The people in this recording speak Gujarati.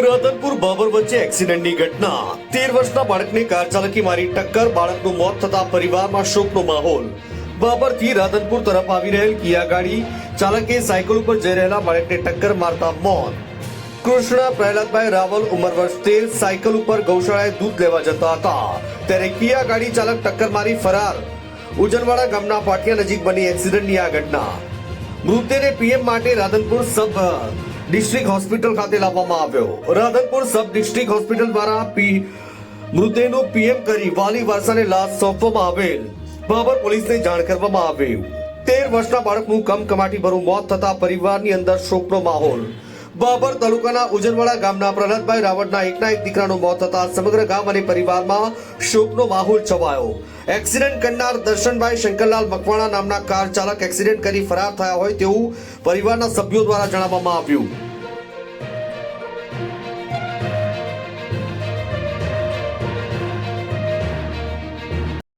રાધનપુર બાબર વચ્ચે એક્સિડન્ટની ઘટના. તેર વર્ષના બાળકને કાર ચાલકી મારી ટક્કર બાળકનું મોત થતા પરિવારમાં શોકનો માહોલ. બાબરથી રાધનપુર તરફ આવી રહેલ કિયા ગાડી ચાલકે સાયકલ ઉપર જઈ રહેલા બાળકને ટક્કર મારતા મોત. કૃષ્ણ પ્રહલાદભાઈ રાવલ ઉંમર વર્ષ તેર, સાયકલ ઉપર ગૌશાળાએ દૂધ લેવા જતા હતા. ત્યારે કિયા ગાડી ચાલક ટક્કર મારી ફરાર. ઉજનવાડા ગામના પાટિયા નજીક બની એક્સિડન્ટની આ ઘટના. મૃતદેહને પીએમ માટે રાધનપુર સબ ડિસ્ટ્રિક્ટ હોસ્પિટલ ખાતે લાવવામાં આવ્યો. રાધનપુર સબ ડિસ્ટ્રિક્ટ હોસ્પિટલ દ્વારા પી મૃતદેહનું પીએમ કરી વાલી વારસાને લાશ સોંપવામાં આવેલ. બાબર પોલીસને જાણ કરવામાં આવ્યું તેર વર્ષના બાળકનું કમકમાટી ભરું મોત થતા પરિવારની અંદર શોકનો માહોલ. બાબર તાલુકાના ઉજનવાડા ગામના પ્રહલાદભાઈ રાવળના એકના એક દીકરાનું મોત થતા સમગ્ર ગામ અને પરિવારમાં શોકનો માહોલ છવાયો. એક્સિડન્ટ કરનાર દર્શનભાઈ શંકરલાલ મકવાણા નામના કાર ચાલક એક્સિડન્ટ કરી ફરાર થયા હોય તેવું પરિવારના સભ્યો દ્વારા જણાવવામાં આવ્યું.